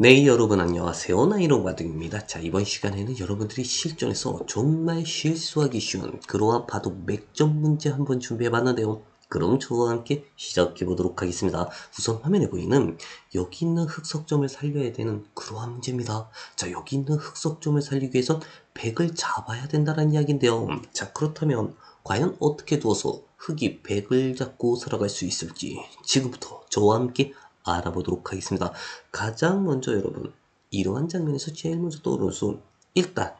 네 여러분 안녕하세요. 나이로바등입니다. 자 이번 시간에는 여러분들이 실전에서 정말 실수하기 쉬운 그러한 바둑 맥점 문제 한번 준비해 봤는데요. 그럼 저와 함께 시작해 보도록 하겠습니다. 우선 화면에 보이는 여기 있는 흑석점을 살려야 되는 그러한 문제입니다. 자 여기 있는 흑석점을 살리기 위해선 100을 잡아야 된다는 이야기인데요. 자 그렇다면 과연 어떻게 두어서 흑이 100을 잡고 살아갈 수 있을지 지금부터 저와 함께 알아보도록 하겠습니다. 가장 먼저 여러분 이러한 장면에서 제일 먼저 떠오르는 수 일단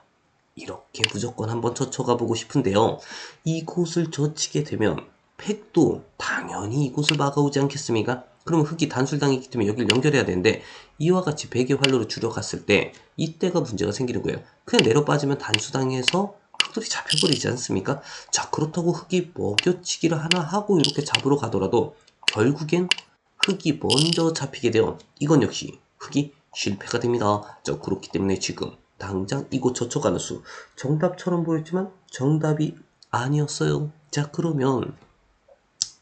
이렇게 무조건 한번 젖혀가 보고 싶은데요. 이곳을 젖히게 되면 팩도 당연히 이곳을 막아오지 않겠습니까? 그러면 흑이 단술당했기 때문에 여기를 연결해야 되는데 이와 같이 백의 활로로 줄여갔을 때 이때가 문제가 생기는 거예요. 그냥 내려 빠지면 단수당해서 흑돌이 잡혀버리지 않습니까? 자 그렇다고 흑이 먹여치기를 하나 하고 이렇게 잡으러 가더라도 결국엔 흑이 먼저 잡히게 되어 이건 역시 흑이 실패가 됩니다. 자 그렇기 때문에 지금 당장 이곳 젖혀가는 수 정답처럼 보였지만 정답이 아니었어요. 자 그러면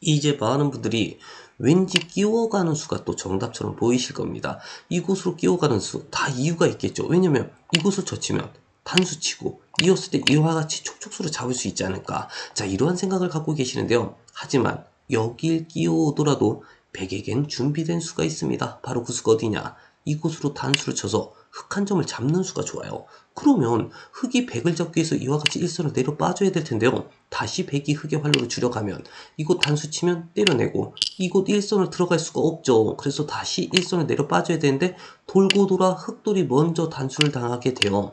이제 많은 분들이 왠지 끼워가는 수가 또 정답처럼 보이실 겁니다. 이곳으로 끼워가는 수 다 이유가 있겠죠. 왜냐면 이곳을 젖히면 단수 치고 이었을 때 이와 같이 촉촉수로 잡을 수 있지 않을까. 자 이러한 생각을 갖고 계시는데요. 하지만 여길 끼워오더라도 백에겐 준비된 수가 있습니다. 바로 그 수가 어디냐? 이곳으로 단수를 쳐서 흑 한 점을 잡는 수가 좋아요. 그러면 흑이 백을 잡기 위해서 이와 같이 일선을 내려 빠져야 될 텐데요. 다시 백이 흑의 활로로 줄여가면 이곳 단수 치면 때려내고 이곳 일선을 들어갈 수가 없죠. 그래서 다시 일선을 내려 빠져야 되는데 돌고 돌아 흑돌이 먼저 단수를 당하게 돼요.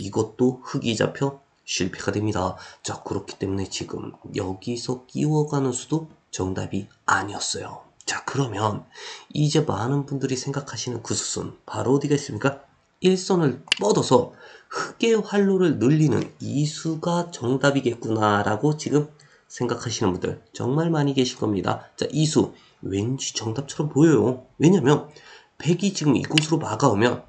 이것도 흑이 잡혀 실패가 됩니다. 자 그렇기 때문에 지금 여기서 끼워가는 수도 정답이 아니었어요. 자 그러면 이제 많은 분들이 생각하시는 그 수순 바로 어디가 있습니까? 일선을 뻗어서 흑의 활로를 늘리는 이 수가 정답이겠구나 라고 지금 생각하시는 분들 정말 많이 계실 겁니다. 자 이수 왠지 정답처럼 보여요. 왜냐면 백이 지금 이곳으로 막아오면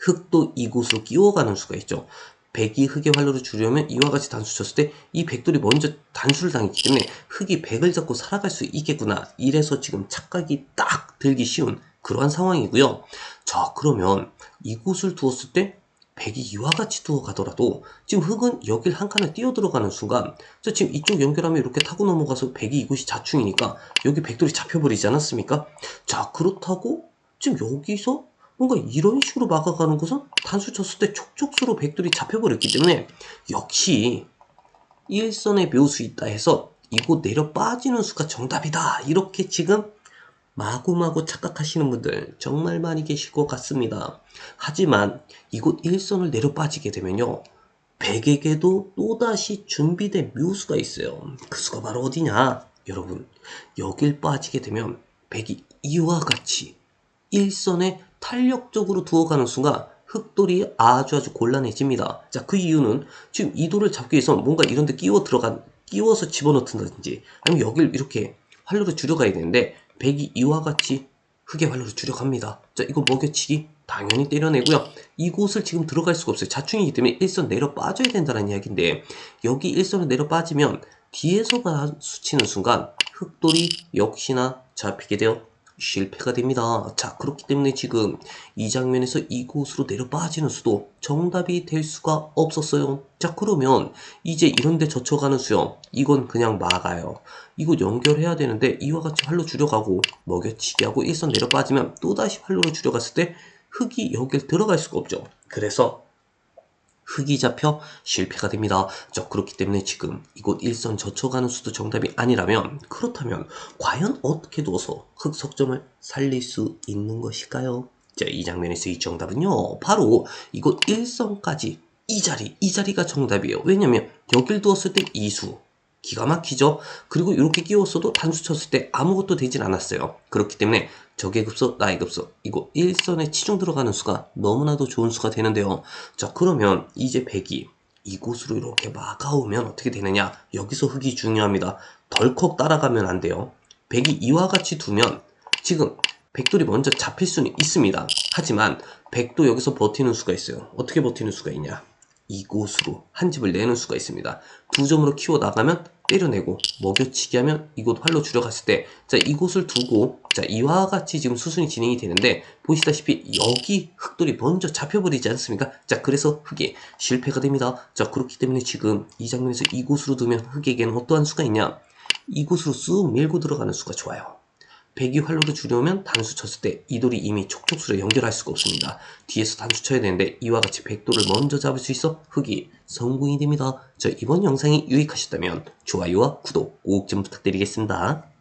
흑도 이곳으로 끼워가는 수가 있죠. 백이 흑의 활로를 주려면 이와 같이 단수 쳤을 때 이 백돌이 먼저 단수를 당했기 때문에 흑이 백을 잡고 살아갈 수 있겠구나. 이래서 지금 착각이 딱 들기 쉬운 그러한 상황이고요. 자 그러면 이곳을 두었을 때 백이 이와 같이 두어 가더라도 지금 흑은 여길 한 칸을 뛰어 들어가는 순간 저 지금 이쪽 연결하면 이렇게 타고 넘어가서 백이 이곳이 자충이니까 여기 백돌이 잡혀버리지 않았습니까? 자 그렇다고 지금 여기서 뭔가 이런 식으로 막아가는 것은 단수 쳤을 때 촉촉수로 백돌이 잡혀버렸기 때문에 역시 일선의 묘수 있다 해서 이곳 내려 빠지는 수가 정답이다 이렇게 지금 마구마구 착각하시는 분들 정말 많이 계실 것 같습니다. 하지만 이곳 일선을 내려 빠지게 되면요. 백에게도 또다시 준비된 묘수가 있어요. 그 수가 바로 어디냐? 여러분, 여길 빠지게 되면 백이 이와 같이 일선에 탄력적으로 두어가는 수가 흑돌이 아주 아주 곤란해집니다. 자, 그 이유는 지금 이 돌을 잡기 위해서 뭔가 이런 데 끼워 들어가, 끼워서 집어넣든지 아니면 여길 이렇게 활로로 줄여가야 되는데 백이 이와 같이 흑의 활로로 줄여갑니다. 자, 이거 먹여치기 당연히 때려내고요. 이곳을 지금 들어갈 수가 없어요. 자충이기 때문에 일선 내려 빠져야 된다는 이야기인데 여기 일선을 내려 빠지면 뒤에서가 수치는 순간 흑돌이 역시나 잡히게 되어 실패가 됩니다. 자, 그렇기 때문에 지금 이 장면에서 이곳으로 내려 빠지는 수도 정답이 될 수가 없었어요. 자, 그러면 이제 이런데 젖혀가는 수요. 이건 그냥 막아요. 이거 연결해야 되는데 이와 같이 활로 줄여가고 먹여치기 하고 일선 내려 빠지면 또다시 활로로 줄여갔을 때 흙이 여길 들어갈 수가 없죠. 그래서 흙이 잡혀 실패가 됩니다. 자, 그렇기 때문에 지금 이곳 일선 젖혀가는 수도 정답이 아니라면 그렇다면 과연 어떻게 두어서 흙 석점을 살릴 수 있는 것일까요? 자, 이 장면에서 이 정답은요. 바로 이곳 일선까지 이 자리, 이 자리가 정답이에요. 왜냐면 여길 두었을 때 이수, 기가 막히죠? 그리고 이렇게 끼웠어도 단수 쳤을 때 아무것도 되진 않았어요. 그렇기 때문에 적의 급소, 나의 급소, 이거 일선에 치중 들어가는 수가 너무나도 좋은 수가 되는데요. 자, 그러면 이제 백이 이곳으로 이렇게 막아오면 어떻게 되느냐? 여기서 흙이 중요합니다. 덜컥 따라가면 안 돼요. 백이 이와 같이 두면 지금 백돌이 먼저 잡힐 수는 있습니다. 하지만 백도 여기서 버티는 수가 있어요. 어떻게 버티는 수가 있냐? 이곳으로 한 집을 내는 수가 있습니다. 두 점으로 키워 나가면 때려내고 먹여치기 하면 이곳 활로 줄여갔을 때 자 이곳을 두고 자 이와 같이 지금 수순이 진행이 되는데 보시다시피 여기 흑돌이 먼저 잡혀버리지 않습니까? 자 그래서 흑이 실패가 됩니다. 자 그렇기 때문에 지금 이 장면에서 이곳으로 두면 흑에게는 어떠한 수가 있냐? 이곳으로 쑥 밀고 들어가는 수가 좋아요. 백이 활로를 줄여오면 단수 쳤을 때 이 돌이 이미 촉촉수를 연결할 수가 없습니다. 뒤에서 단수 쳐야 되는데 이와 같이 백돌을 먼저 잡을 수 있어 흑이 성공이 됩니다. 자 이번 영상이 유익하셨다면 좋아요와 구독 꼭 좀 부탁드리겠습니다.